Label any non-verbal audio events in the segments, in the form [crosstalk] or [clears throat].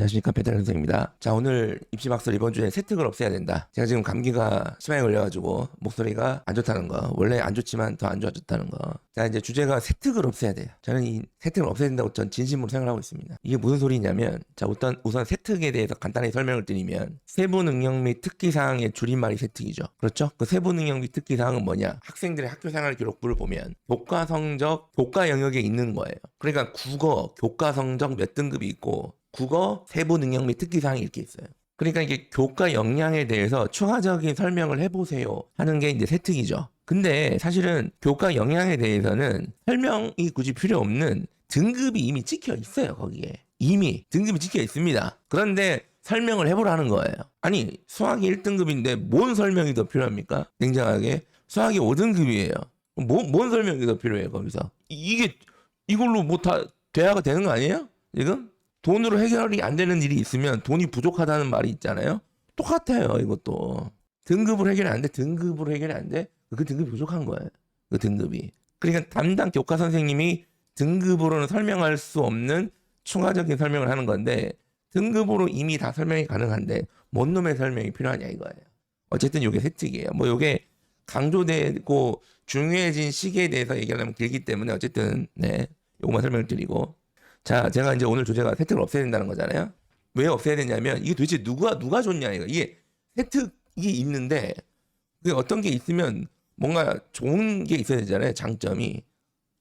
안녕하십니까 배달 선생입니다. 자 오늘 입시박설 이번 주에 세특을 없애야 된다. 제가 지금 감기가 심하게 걸려가지고 목소리가 안 좋다는 거 원래 안 좋지만 더 안 좋아졌다는 거. 자 이제 주제가 세특을 없애야 돼요. 저는 이 세특을 없애야 된다고 전 진심으로 생각하고 있습니다. 이게 무슨 소리냐면 자 우선 우선 세특에 대해서 간단히 설명을 드리면 세부 능력 및 특기 사항의 줄임말이 세특이죠. 그렇죠? 그 세부 능력 및 특기 사항은 뭐냐? 학생들의 학교 생활 기록부를 보면 교과 성적 교과 영역에 있는 거예요. 그러니까 국어 교과 성적 몇 등급이 있고 국어 세부 능력 및 특기 사항이 이렇게 있어요. 그러니까 이게 교과 역량에 대해서 추가적인 설명을 해보세요 하는 게 이제 세특이죠. 근데 사실은 교과 역량에 대해서는 설명이 굳이 필요 없는 등급이 이미 찍혀 있어요 거기에 이미 등급이 찍혀 있습니다. 그런데 설명을 해보라는 거예요. 아니 수학이 1등급인데 뭔 설명이 더 필요합니까? 냉정하게 수학이 5등급이에요. 뭐, 뭔 설명이 더 필요해요 거기서? 이- 이게 이걸로 뭐 다 대화가 되는 거 아니에요? 지금? 돈으로 해결이 안 되는 일이 있으면 돈이 부족하다는 말이 있잖아요. 똑같아요, 이것도. 등급으로 해결이 안 돼. 등급으로 해결이 안 돼. 그 등급이 부족한 거예요. 그 등급이. 그러니까 담당 교과 선생님이 등급으로는 설명할 수 없는 추가적인 설명을 하는 건데 등급으로 이미 다 설명이 가능한데 뭔 놈의 설명이 필요하냐 이거예요. 어쨌든 이게 세특이에요. 뭐 이게 강조되고 중요해진 시기에 대해서 얘기하려면 길기 때문에 어쨌든 네 요것만 설명을 드리고 자 제가 이제 오늘 주제가 세특을 없애야 된다는 거잖아요. 왜 없애야 되냐면 이게 도대체 누가 누가 줬냐 이거 이게 세특이 있는데 그 어떤 게 있으면 뭔가 좋은 게 있어야 되잖아요 장점이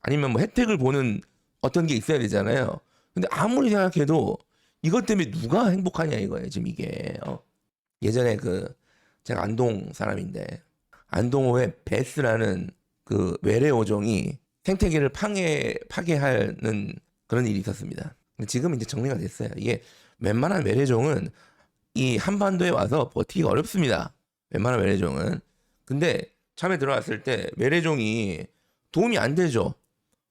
아니면 뭐 혜택을 보는 어떤 게 있어야 되잖아요. 근데 아무리 생각해도 이것 때문에 누가 행복하냐 이거예요 지금 이게 어. 예전에 그 제가 안동 사람인데 안동호의 베스라는 그 외래 어종이 생태계를 파괴 파괴하는 그런 일이 있었습니다. 지금 이제 정리가 됐어요. 이게 웬만한 외래종은 이 한반도에 와서 버티기가 어렵습니다. 웬만한 외래종은. 근데 처음에 들어왔을 때 외래종이 도움이 안 되죠.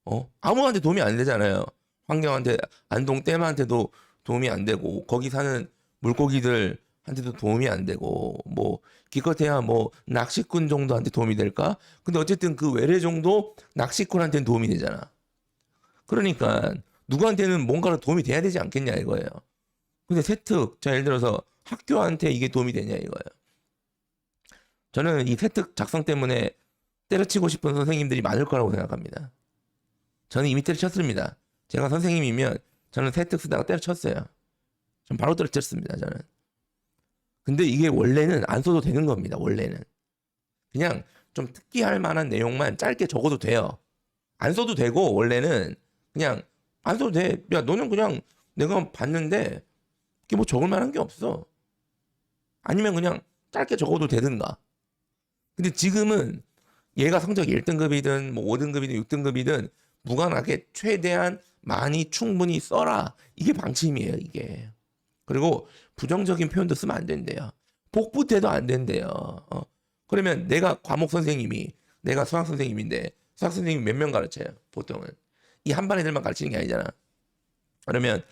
어? 아무한테 도움이 안 되잖아요. 환경한테 안동 댐한테도 도움이 안 되고 거기 사는 물고기들한테도 도움이 안 되고 뭐 기껏해야 뭐 낚시꾼 정도한테 도움이 될까? 근데 어쨌든 그 외래종도 낚시꾼한테는 도움이 되잖아. 그러니까 누구한테는 뭔가로 도움이 돼야 되지 않겠냐 이거예요. 근데 세특, 자 예를 들어서 학교한테 이게 도움이 되냐 이거예요. 저는 이 세특 작성 때문에 때려치고 싶은 선생님들이 많을 거라고 생각합니다. 저는 이미 때려쳤습니다. 제가 선생님이면 저는 세특 쓰다가 때려쳤어요. 전 바로 때려쳤습니다. 저는. 근데 이게 원래는 안 써도 되는 겁니다. 원래는. 그냥 좀 특기할 만한 내용만 짧게 적어도 돼요. 안 써도 되고 원래는 그냥 안 써도 돼. 야 너는 그냥 내가 봤는데 이게 뭐 적을 만한 게 없어. 아니면 그냥 짧게 적어도 되든가. 근데 지금은 얘가 성적이 1등급이든 뭐 5등급이든 6등급이든 무관하게 최대한 많이 충분히 써라. 이게 방침이에요, 이게. 그리고 부정적인 표현도 쓰면 안 된대요. 복부 때도 안 된대요. 어. 그러면 내가 과목 선생님이 내가 수학 선생님인데 수학 선생님이 몇명 가르쳐요? 보통은 이 한반 애들만 가르치는 게 아니잖아. 그러면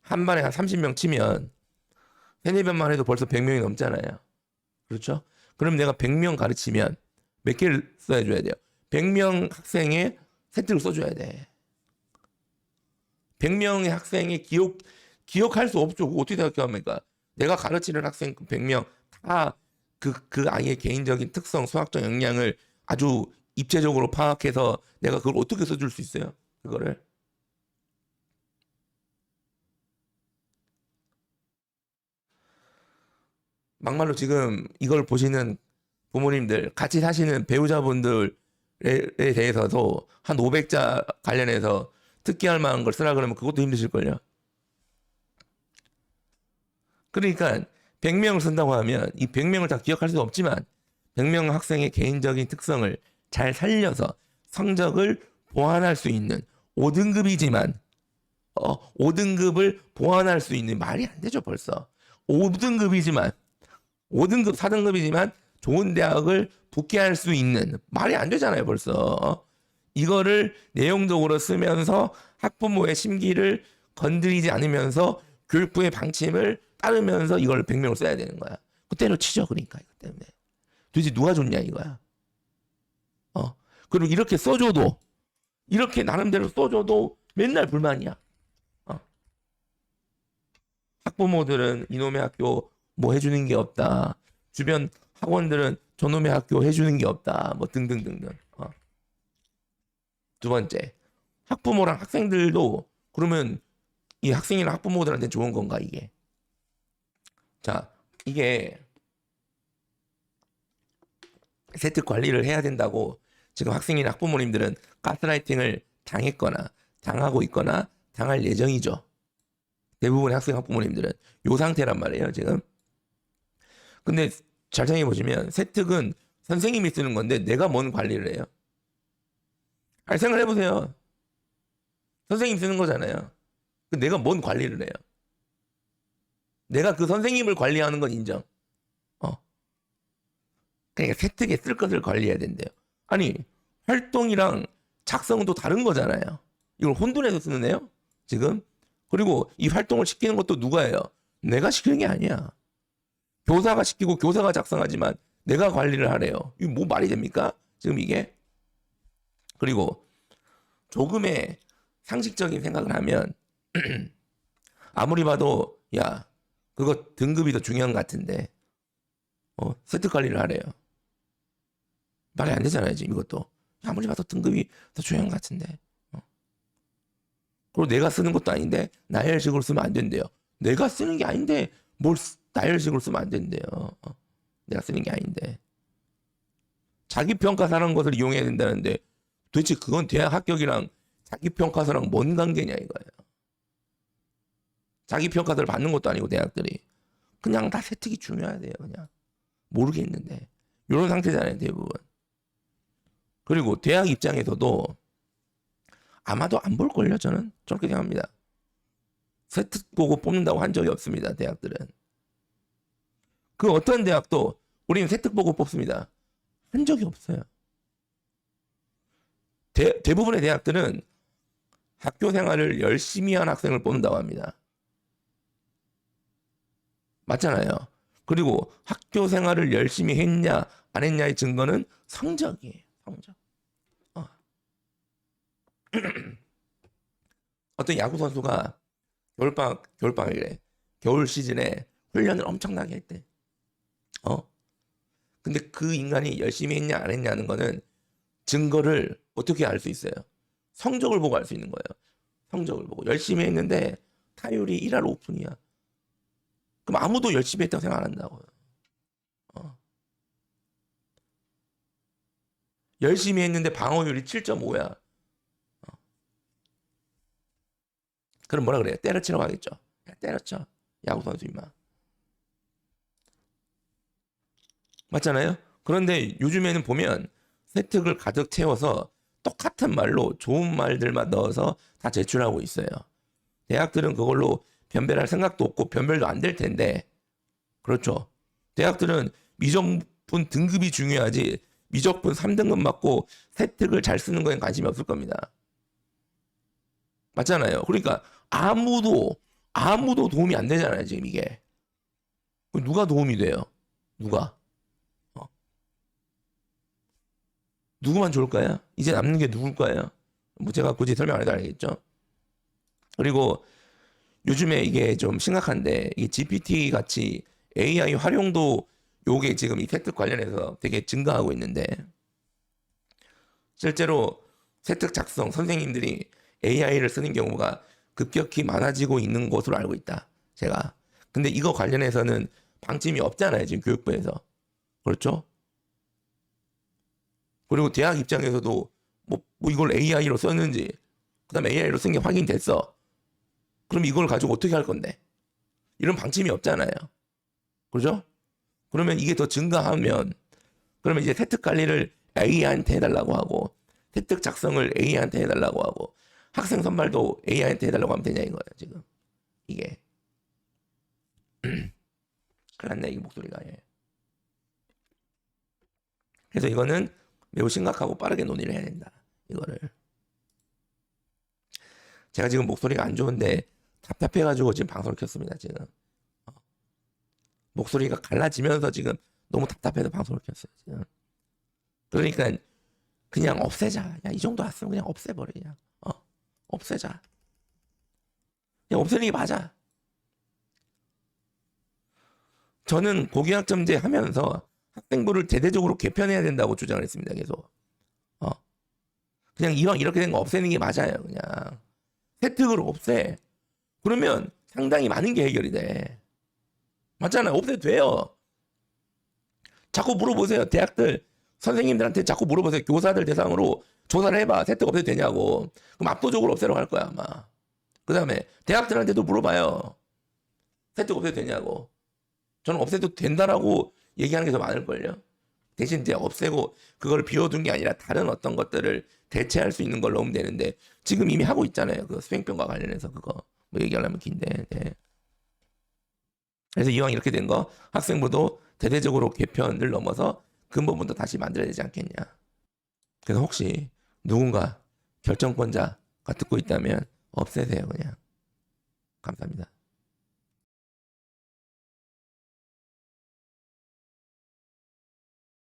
한 반에 한 30명 치면 세네 번만 해도 벌써 100명이 넘잖아요. 그렇죠? 그럼 내가 100명 가르치면 몇 개를 써줘야 돼요? 100명 학생의 세트를 써줘야 돼. 100명의 학생의 기억, 기억할 수 없죠. 어떻게 생각합니까? 내가 가르치는 학생 100명 다 그, 그 아이의 개인적인 특성, 수학적 역량을 아주 입체적으로 파악해서 내가 그걸 어떻게 써줄 수 있어요? 그거를. 막말로 지금 이걸 보시는 부모님들, 같이 사시는 배우자분들에 대해서도 한 500자 관련해서 특기할 만한 걸 쓰라 그러면 그것도 힘드실걸요. 그러니까 100명을 쓴다고 하면 이 100명을 다 기억할 수 없지만 100명 학생의 개인적인 특성을 잘 살려서 성적을 보완할 수 있는 5등급이지만 어, 5등급을 보완할 수 있는 말이 안 되죠 벌써 5등급이지만 5등급 4등급이지만 좋은 대학을 붙게 할 수 있는 말이 안 되잖아요 벌써 이거를 내용적으로 쓰면서 학부모의 심기를 건드리지 않으면서 교육부의 방침을 따르면서 이걸 100명을 써야 되는 거야. 그 때려치죠 그러니까 이것 때문에. 도대체 누가 좋냐 이거야. 어. 그리고 이렇게 써줘도 이렇게 나름대로 써줘도 맨날 불만이야. 어. 학부모들은 이놈의 학교 뭐 해주는 게 없다. 주변 학원들은 저놈의 학교 해주는 게 없다. 뭐 등등등등. 어. 두 번째, 학부모랑 학생들도 그러면 이 학생이나 학부모들한테 좋은 건가 이게? 자, 이게 세트 관리를 해야 된다고 지금 학생이나 학부모님들은 가스라이팅을 당했거나 당하고 있거나 당할 예정이죠. 대부분의 학생 학부모님들은 요 상태란 말이에요 지금. 근데 잘 생각해 보시면 세특은 선생님이 쓰는 건데 내가 뭔 관리를 해요? 아니 생각해 보세요. 선생님 쓰는 거잖아요. 그 내가 뭔 관리를 해요? 내가 그 선생님을 관리하는 건 인정. 어. 그러니까 세특에 쓸 것을 관리해야 된대요. 아니 활동이랑 작성도 다른 거잖아요. 이걸 혼돈해서 쓰는 애요? 지금? 그리고 이 활동을 시키는 것도 누가 해요? 내가 시키는 게 아니야. 교사가 시키고 교사가 작성하지만 내가 관리를 하래요. 이게 뭐 말이 됩니까? 지금 이게? 그리고 조금의 상식적인 생각을 하면 [clears throat] 아무리 봐도 야 그거 등급이 더 중요한 것 같은데 어 세트 관리를 하래요. 말이 안 되잖아요 지금 이것도 아무리 봐도 등급이 더 중요한 것 같은데 어. 그리고 내가 쓰는 것도 아닌데 나열식으로 쓰면 안 된대요. 내가 쓰는 게 아닌데 뭘 쓰- 나열식으로 쓰면 안 된대요. 어. 내가 쓰는 게 아닌데 자기 평가사라는 것을 이용해야 된다는데 도대체 그건 대학 합격이랑 자기 평가서랑 뭔 관계냐 이거예요. 자기 평가서를 받는 것도 아니고 대학들이 그냥 다 세특이 중요하대요. 그냥 모르겠는데 이런 상태잖아요 대부분. 그리고 대학 입장에서도 아마도 안 볼 걸요 저는 저렇게 생각합니다. 세특 보고 뽑는다고 한 적이 없습니다 대학들은. 그 어떤 대학도 우리는 세특 보고 뽑습니다. 한 적이 없어요. 대, 대부분의 대학들은 학교 생활을 열심히 한 학생을 뽑는다고 합니다. 맞잖아요. 그리고 학교 생활을 열심히 했냐 안 했냐의 증거는 성적이에요. 성적. 어. [clears throat] 어떤 야구 선수가 겨울방학 겨울방학이래. 겨울 시즌에 훈련을 엄청나게 했대. 어? 근데 그 인간이 열심히 했냐 안 했냐는 거는 증거를 어떻게 알 수 있어요? 성적을 보고 알 수 있는 거예요. 성적을 보고 열심히 했는데 타율이 1할 5푼이야. 그럼 아무도 열심히 했다고 생각 안 한다고요. 열심히 했는데 방어율이 7.5야. 어. 그럼 뭐라 그래요? 때려치라고 하겠죠. 야, 때려쳐. 야구 선수 임마. 맞잖아요? 그런데 요즘에는 보면 세특을 가득 채워서 똑같은 말로 좋은 말들만 넣어서 다 제출하고 있어요. 대학들은 그걸로 변별할 생각도 없고 변별도 안 될 텐데 그렇죠. 대학들은 미적분 등급이 중요하지 미적분 3등급 맞고 세특을 잘 쓰는 거엔 관심이 없을 겁니다. 맞잖아요. 그러니까 아무도 아무도 도움이 안 되잖아요, 지금 이게. 그럼 누가 도움이 돼요? 누가? 어. 누구만 좋을까요? 이제 남는 게 누굴까요? 뭐 제가 굳이 설명 안 해도 알겠죠? 그리고 요즘에 이게 좀 심각한데 이 GPT 같이 AI 활용도 요게 지금 이 세특 관련해서 되게 증가하고 있는데 실제로 세특 작성 선생님들이 AI를 쓰는 경우가 급격히 많아지고 있는 것으로 알고 있다. 제가. 근데 이거 관련해서는 방침이 없잖아요. 지금 교육부에서. 그렇죠? 그리고 대학 입장에서도 뭐, 뭐 이걸 AI로 썼는지 그다음에 AI로 쓴 게 확인됐어. 그럼 이걸 가지고 어떻게 할 건데? 이런 방침이 없잖아요. 그죠? 그러면 이게 더 증가하면 그러면 이제 세특 관리를 AI한테 해달라고 하고 세특 작성을 AI한테 해달라고 하고 학생 선발도 AI한테 해달라고 하면 되냐 이거예요 지금 이게 [clears throat] 났네 이 목소리가 예. 그래서 이거는 매우 심각하고 빠르게 논의를 해야 된다 이거를 제가 지금 목소리가 안 좋은데 답답해가지고 지금 방송을 켰습니다 지금 어. 목소리가 갈라지면서 지금 너무 답답해서 방송을 켰어요 지금 그러니까 그냥 없애자 야 이 정도 왔으면 그냥 없애버리자 어 없애자 그냥 없애는 게 맞아 저는 고교학점제 하면서 학생부를 대대적으로 개편해야 된다고 주장을 했습니다. 계속. 어. 그냥 이왕 이렇게 된 거 없애는 게 맞아요. 그냥 세특을 없애. 그러면 상당히 많은 게 해결이 돼. 맞잖아요. 없애도 돼요. 자꾸 물어보세요. 대학들 선생님들한테 자꾸 물어보세요. 교사들 대상으로 조사를 해봐. 세특 없애도 되냐고. 그럼 압도적으로 없애라고 할 거야 아마. 그 다음에 대학들한테도 물어봐요. 세특 없애도 되냐고. 저는 없애도 된다라고 얘기하는 게 더 많을걸요. 대신 이제 없애고 그걸 비워둔 게 아니라 다른 어떤 것들을 대체할 수 있는 걸로 하면 되는데 지금 이미 하고 있잖아요. 그 수행평가 관련해서 그거 뭐 얘기하려면 긴데. 네. 그래서 이왕 이렇게 된 거 학생부도 대대적으로 개편을 넘어서 근본부터 다시 만들어야 되지 않겠냐. 그래서 혹시 누군가 결정권자가 듣고 있다면 없애세요 그냥. 감사합니다.